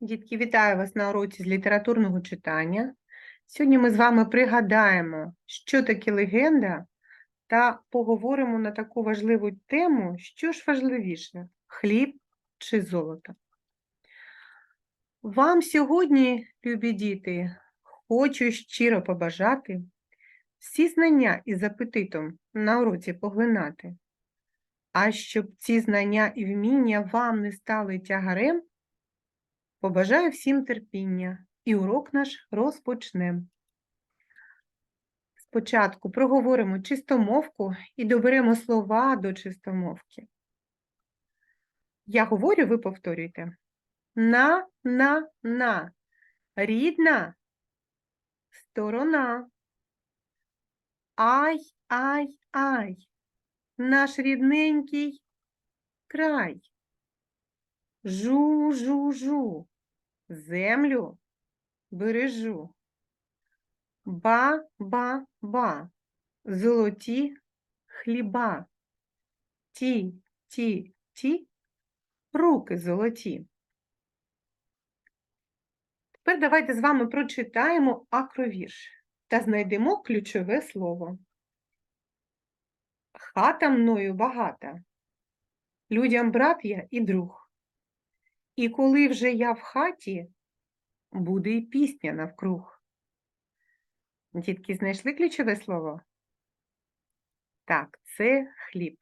Дітки, вітаю вас на уроці з літературного читання. Сьогодні ми з вами пригадаємо, що таке легенда, та поговоримо на таку важливу тему, що ж важливіше хліб чи золото. Вам сьогодні, любі діти, хочу щиро побажати всі знання із апетитом на уроці поглинати. А щоб ці знання і вміння вам не стали тягарем, Побажаю всім терпіння і урок наш розпочнемо. Спочатку проговоримо чистомовку і доберемо слова до чистомовки. Я говорю, ви повторюйте. На, на, на. Рідна сторона. Ай, ай, ай. Наш рідненький край. Жу, жу, жу, землю бережу. Ба, ба, ба, золоті хліба. Ті, ті, ті, руки золоті. Тепер давайте з вами прочитаємо акровірш та знайдемо ключове слово. Хата мною багата, людям брат я і друг. І коли вже я в хаті, буде і пісня навкруг. Дітки, знайшли ключове слово? Так, це хліб.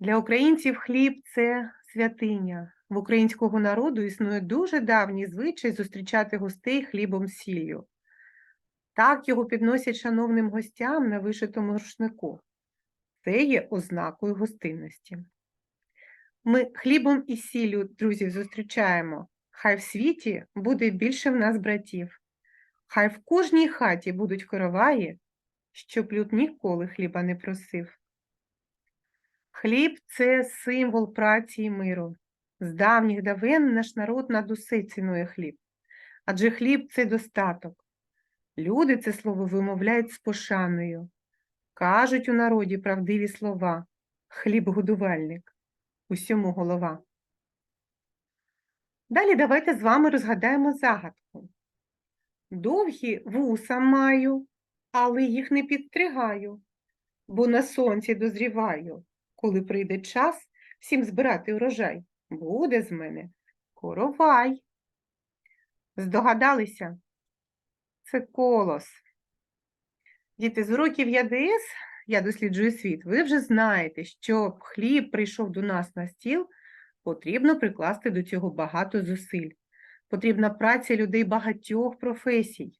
Для українців хліб це святиня. В українського народу існує дуже давній звичай зустрічати гостей хлібом сіллю. Так його підносять шановним гостям на вишитому рушнику. Це є ознакою гостинності. Ми хлібом і сіллю, друзі, зустрічаємо. Хай в світі буде більше в нас братів. Хай в кожній хаті будуть короваї, щоб люд ніколи хліба не просив. Хліб це символ праці і миру. З давніх давен наш народ над усе цінує хліб. Адже хліб це достаток. Люди це слово вимовляють з пошаною. Кажуть у народі правдиві слова хліб-годувальник усьому голова. Далі давайте з вами розгадаємо загадку. Довгі вуса маю, але їх не підстригаю, бо на сонці дозріваю. Коли прийде час всім збирати урожай, буде з мене коровай. Здогадалися? Це колос. Діти з уроків ЯДС я досліджую світ, ви вже знаєте, що хліб прийшов до нас на стіл, потрібно прикласти до цього багато зусиль. Потрібна праця людей багатьох професій.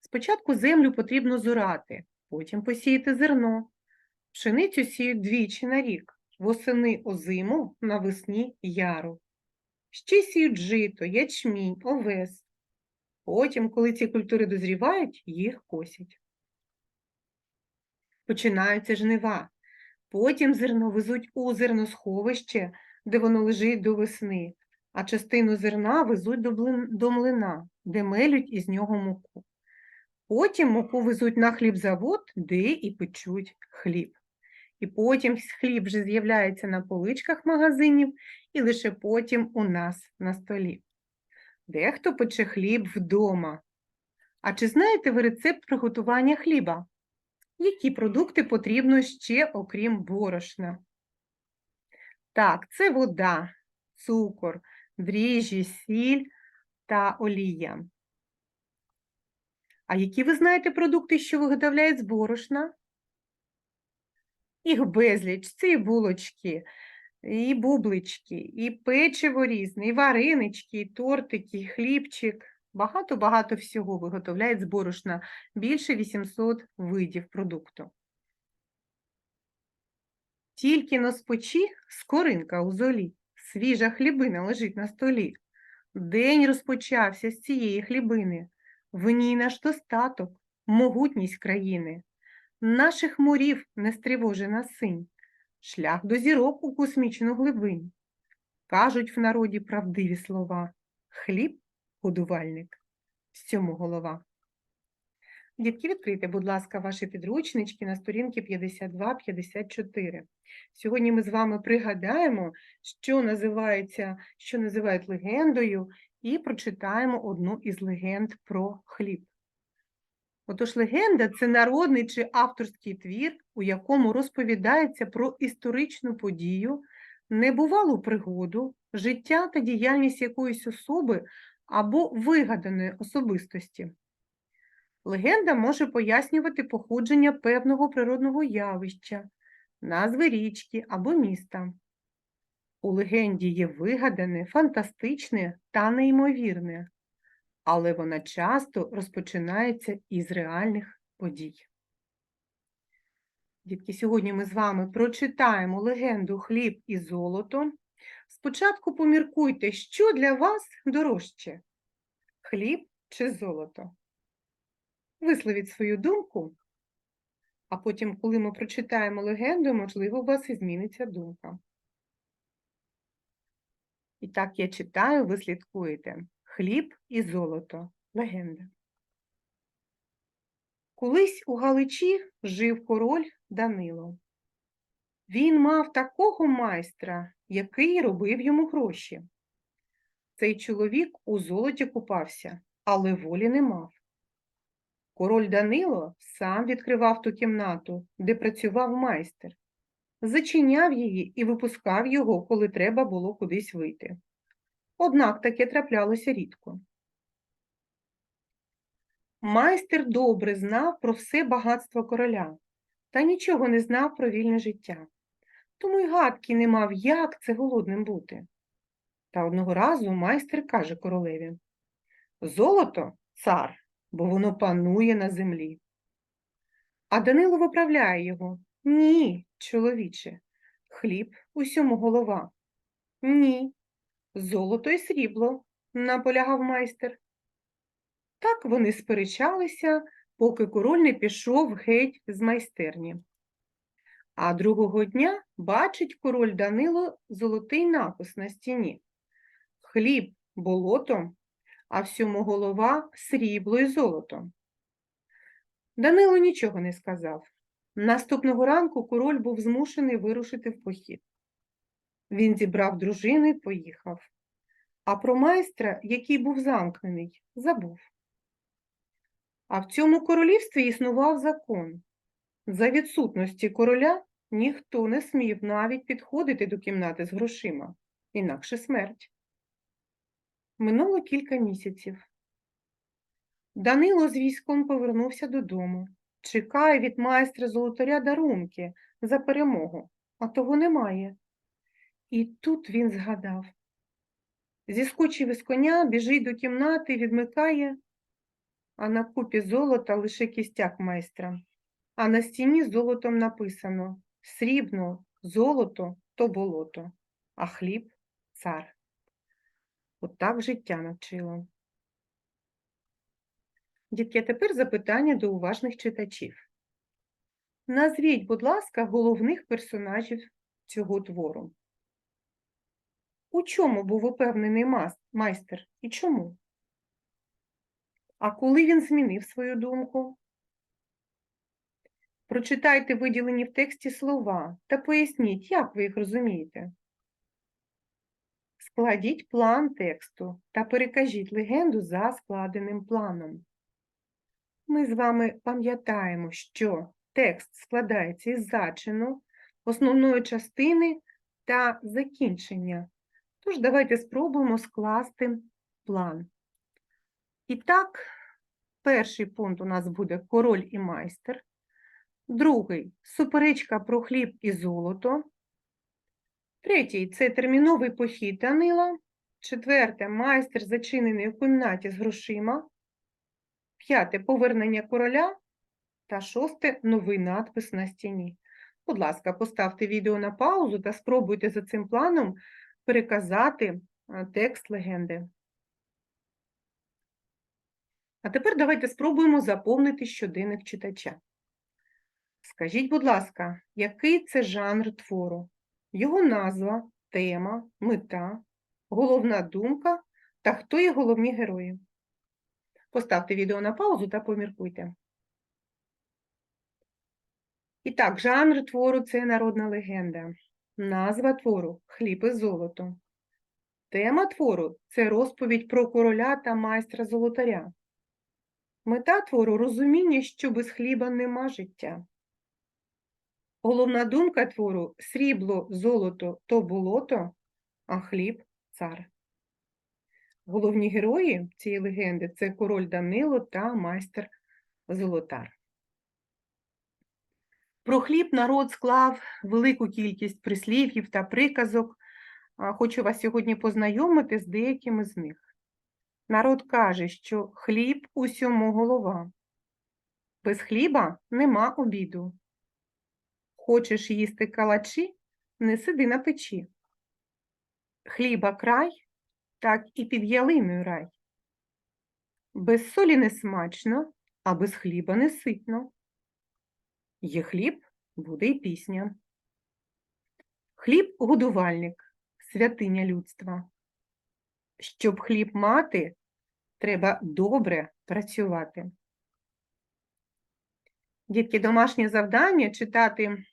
Спочатку землю потрібно зорати, потім посіяти зерно. Пшеницю сіють двічі на рік, восени озиму, навесні яру. Ще сіють жито, ячмінь, овес. Потім, коли ці культури дозрівають, їх косять починаються жнива. Потім зерно везуть у зерносховище, де воно лежить до весни, а частину зерна везуть до, млина, де мелють із нього муку. Потім муку везуть на хлібзавод, де і печуть хліб. І потім хліб вже з'являється на поличках магазинів і лише потім у нас на столі. Дехто пече хліб вдома. А чи знаєте ви рецепт приготування хліба? Які продукти потрібно ще, окрім борошна? Так, це вода, цукор, дріжджі, сіль та олія. А які ви знаєте продукти, що виготовляють з борошна? Їх безліч, це і булочки, і бублички, і печиво різне, і варенички, і тортики, і хлібчик. Багато-багато всього виготовляють з борошна більше 800 видів продукту. Тільки на спочі скоринка у золі, свіжа хлібина лежить на столі. День розпочався з цієї хлібини, в ній наш достаток, могутність країни, наших морів нестривожена синь, шлях до зірок у космічну глибинь. Кажуть в народі правдиві слова хліб годувальник, з голова. Дітки, відкрийте, будь ласка, ваші підручнички на сторінки 52-54. Сьогодні ми з вами пригадаємо, що називається, що називають легендою, і прочитаємо одну із легенд про хліб. Отож, легенда це народний чи авторський твір, у якому розповідається про історичну подію, небувалу пригоду, життя та діяльність якоїсь особи або вигаданої особистості. Легенда може пояснювати походження певного природного явища, назви річки або міста. У легенді є вигадане, фантастичне та неймовірне, але вона часто розпочинається із реальних подій. Дітки, сьогодні ми з вами прочитаємо легенду Хліб і золото. Спочатку поміркуйте, що для вас дорожче хліб чи золото. Висловіть свою думку, а потім, коли ми прочитаємо легенду, можливо, у вас і зміниться думка. І так я читаю, ви слідкуєте. Хліб і золото. Легенда. Колись у Галичі жив король Данило. Він мав такого майстра, який робив йому гроші. Цей чоловік у золоті купався, але волі не мав. Король Данило сам відкривав ту кімнату, де працював майстер, зачиняв її і випускав його, коли треба було кудись вийти. Однак таке траплялося рідко. Майстер добре знав про все багатство короля та нічого не знав про вільне життя, тому й гадки не мав, як це голодним бути. Та одного разу майстер каже королеві Золото цар, бо воно панує на землі. А Данило виправляє його Ні, чоловіче, хліб усьому голова. Ні, золото і срібло, наполягав майстер. Так вони сперечалися, поки король не пішов геть з майстерні. А другого дня бачить король Данило золотий напис на стіні. Хліб болото, а всьому голова срібло і золото. Данило нічого не сказав. Наступного ранку король був змушений вирушити в похід. Він зібрав дружину і поїхав. А про майстра, який був замкнений, забув. А в цьому королівстві існував закон. За відсутності короля ніхто не смів навіть підходити до кімнати з грошима, інакше смерть. Минуло кілька місяців. Данило з військом повернувся додому. Чекає від майстра золотаря дарунки за перемогу, а того немає. І тут він згадав. Зіскочив із коня, біжить до кімнати, відмикає, а на купі золота лише кістяк майстра. А на стіні золотом написано срібно, золото то болото, а хліб цар. Отак життя навчило. Дітки, а тепер запитання до уважних читачів. Назвіть, будь ласка, головних персонажів цього твору. У чому був упевнений майстер і чому? А коли він змінив свою думку? Прочитайте виділені в тексті слова та поясніть, як ви їх розумієте. Складіть план тексту та перекажіть легенду за складеним планом. Ми з вами пам'ятаємо, що текст складається із зачину, основної частини та закінчення. Тож, давайте спробуємо скласти план. І так, перший пункт у нас буде король і майстер. Другий суперечка про хліб і золото. Третій це терміновий похід Данила. Четверте майстер зачинений у кімнаті з грошима. П'яте повернення короля. Та шосте новий надпис на стіні. Будь ласка, поставте відео на паузу та спробуйте за цим планом переказати текст легенди. А тепер давайте спробуємо заповнити щоденник читача. Скажіть, будь ласка, який це жанр твору? Його назва, тема, мета, головна думка та хто є головні герої? Поставте відео на паузу та поміркуйте. І так, жанр твору це народна легенда. Назва твору хліб і золото. Тема твору це розповідь про короля та майстра золотаря. Мета твору розуміння, що без хліба нема життя. Головна думка твору срібло, золото то болото, а хліб цар. Головні герої цієї легенди це король Данило та майстер Золотар. Про хліб народ склав велику кількість прислів'їв та приказок. Хочу вас сьогодні познайомити з деякими з них. Народ каже, що хліб усьому голова. Без хліба нема обіду. Хочеш їсти калачі, не сиди на печі. Хліба край, так і під ялиною рай. Без солі не смачно, а без хліба не ситно. Є хліб, буде й пісня. Хліб – годувальник, святиня людства. Щоб хліб мати, треба добре працювати. Дітки, домашнє завдання читати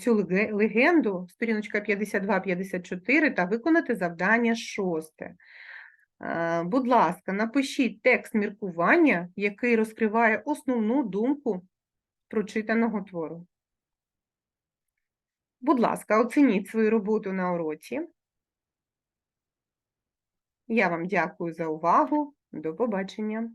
цю легенду, сторіночка 52-54, та виконати завдання шосте. Е, Будь ласка, напишіть текст міркування, який розкриває основну думку прочитаного твору. Будь ласка, оцініть свою роботу на уроці. Я вам дякую за увагу. До побачення.